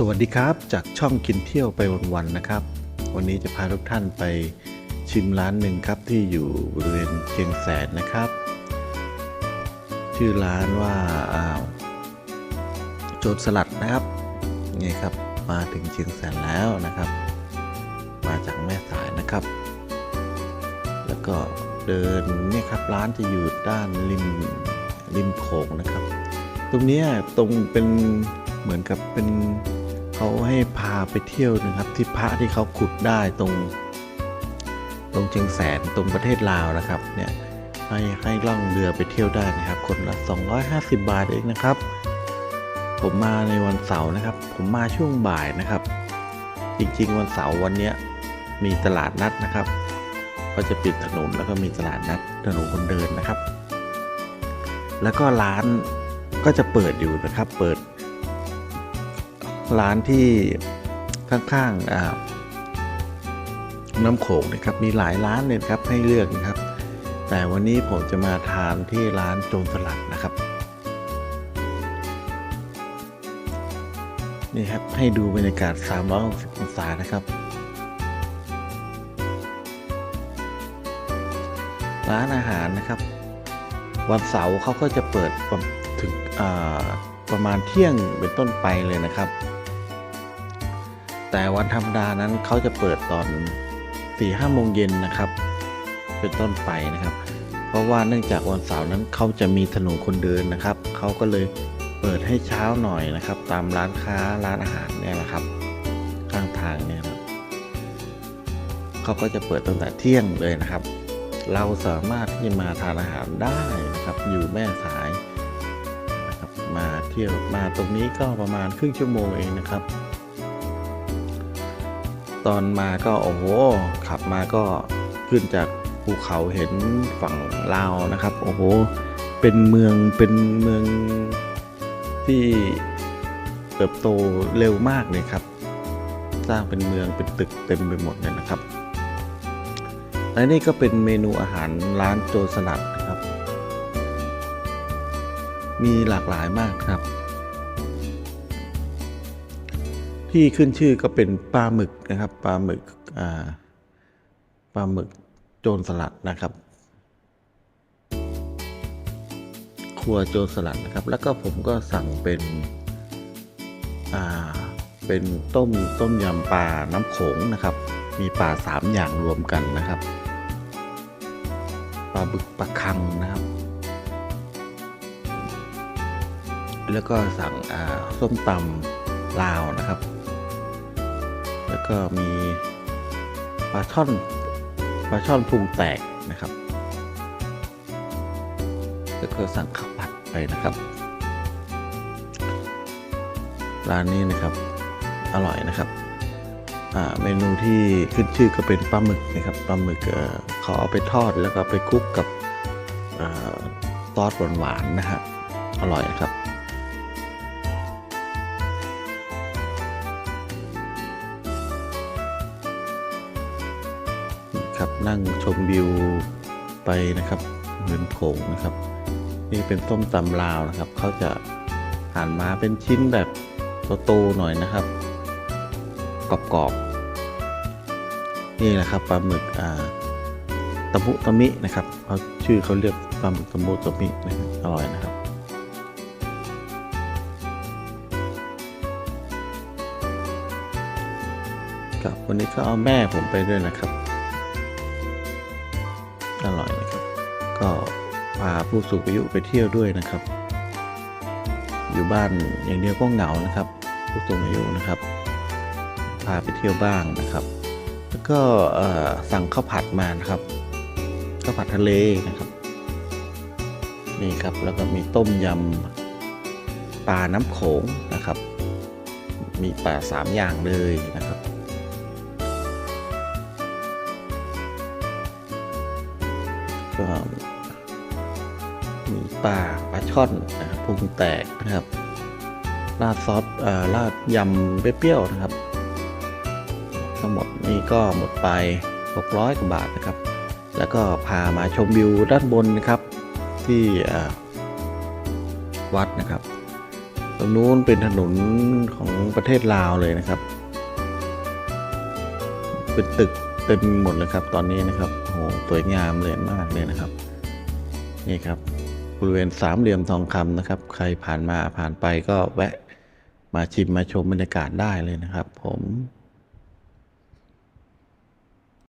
สวัสดีครับ จากช่องกินเที่ยวไปวันๆนะครับ วันนี้จะพาทุกท่านไปชิมร้านหนึ่งครับที่อยู่บริเวณเชียงแสนนะครับ ชื่อร้านว่าอ่าโจรสลัดนะครับนี่ครับมาถึงเชียงแสนแล้วนะครับ มาจากแม่สายนะครับ แล้วก็เดินเนี่ยครับร้านจะอยู่ด้านริมริมโขงนะครับ ตรงนี้ตรงเป็นเหมือนกับเป็น เขาให้พาไปเที่ยวนะครับ ที่พระที่เขาขุดได้ตรง ตรงเชียงแสนตรงประเทศลาวนะครับเนี่ยให้ให้ล่องเรือไปเที่ยวได้นะครับ คนละ 250 บาทเองนะครับ ผมมาในวันเสาร์นะครับ ผมมาช่วงบ่ายนะครับ จริงๆ วันเสาร์วันนี้มีตลาดนัดนะครับ ก็จะปิดถนนแล้วก็มีตลาดนัดถนนคนเดินนะครับ แล้วก็ร้านก็จะเปิดอยู่นะครับ เปิด ร้านที่ข้างๆน้ำโขงนะครับ มีหลายร้านเลยครับให้เลือกนะครับ แต่วันนี้ผมจะมาทานที่ร้านโจรสลัดนะครับนี่ครับให้ดูบรรยากาศ 360 องศานะครับ ร้านอาหารนะครับ วันเสาร์เขาก็จะเปิดถึงประมาณเที่ยงเป็นต้นไปเลยนะครับ แต่วันธรรมดานั้นเขาจะเปิดตอน4ี่ห้าโมงเย็นนะครับ เป็นต้นไปนะครับ เพราะว่าเนื่องจากวันเสาร์นั้นเขาจะมีถนนคนเดินนะครับเขาก็เลยเปิดให้เช้าหน่อยนะครับ ตามร้านค้าร้านอาหารเนี่ยนะครับ ข้างทางเนี่ยนะครับเขาก็จะเปิดตั้งแต่เที่ยงเลยนะครับ เราสามารถที่จะมาทานอาหารได้นะครับ อยู่แม่สายนะครับมาเที่ยวมาตรงนี้ก็ประมาณครึ่งชั่วโมงเองนะครับ ตอนมาก็โอ้โหขับมาก็ขึ้นจากภูเขาเห็นฝั่งลาวนะครับ โอ้โห เป็นเมืองเป็นเมืองที่เติบโตเร็วมากเลยครับ สร้างเป็นเมืองเป็นตึกเต็มไปหมดเลยนะครับและนี่ก็เป็นเมนูอาหารร้านโจรสลัดครับ มีหลากหลายมากครับ ที่ขึ้นชื่อก็เป็นปลาหมึกนะครับปลาหมึกปลาหมึกโจรสลัดนะครับครัวโจรสลัดนะครับ แล้วก็ผมก็สั่งเป็นอ่าเป็นต้มต้มยำปลาน้ำโขงนะครับ มีปลาสามอย่างรวมกันนะครับปลาบึกปลาคังนะครับ แล้วก็สั่งส้มตำลาวนะครับ แล้วก็มีปลาช่อนปลาช่อนพุงแตกนะครับ แล้วก็สั่งข้าวผัดไปนะครับ ร้านนี้นะครับ อร่อยนะครับเมนูที่ขึ้นชื่อก็เป็นปลาหมึกนะครับปลาหมึกเอ่อเขาเอาไปทอดแล้วก็ไปคลุกกับอซอสหวานๆนะฮะอร่อยนะครับ นั่งชมวิวไปนะครับเหมือนโขงนะครับ นี่เป็นต้มตำลาวนะครับเขาจะหั่นมาเป็นชิ้นแบบโตๆหน่อยนะครับกรอบๆนี่แหละครับปลาหมึกอ่าตะมุตะมินะครับเขาชื่อเขาเรียกปลาหมึกตะมุตะมินะครับอร่อยนะครับครับวันนี้ก็เอาแม่ผมไปด้วยนะครับาผู้สูงอายุไปเที่ยวด้วยนะครับ อยู่บ้านอย่างเดียวก็เหงานะครับ ผู้สูงอายุนะครับ พาไปเที่ยวบ้างนะครับ แล้วก็สั่งข้าวผัดมานะครับข้าวผัดทะเลนะครับนี่ครับแล้วก็มีต้มยำปลาน้ำโขงนะครับ มีปลาสามอย่างเลยนะครับก็ ปลาปลาช่อนนะครับพุงแตกนะครับราดซอสเอ่อราดยำเปรี้ยวนะครับ ทั้งหมดนี่ก็หมดไป 600 กว่าบาทนะครับ แล้วก็พามาชมวิวด้านบนนะครับ ที่วัดนะครับ ตรงนู้นเป็นถนนของประเทศลาวเลยนะครับ เป็นตึกเต็มหมดเลยครับ ตอนนี้นะครับโหสวยงามเลยมากเลยนะครับ นี่ครับ บริเวณสามเหลี่ยมทองคำนะครับ ใครผ่านมาผ่านไปก็แวะมาชิมมาชมบรรยากาศได้เลยนะครับ ผม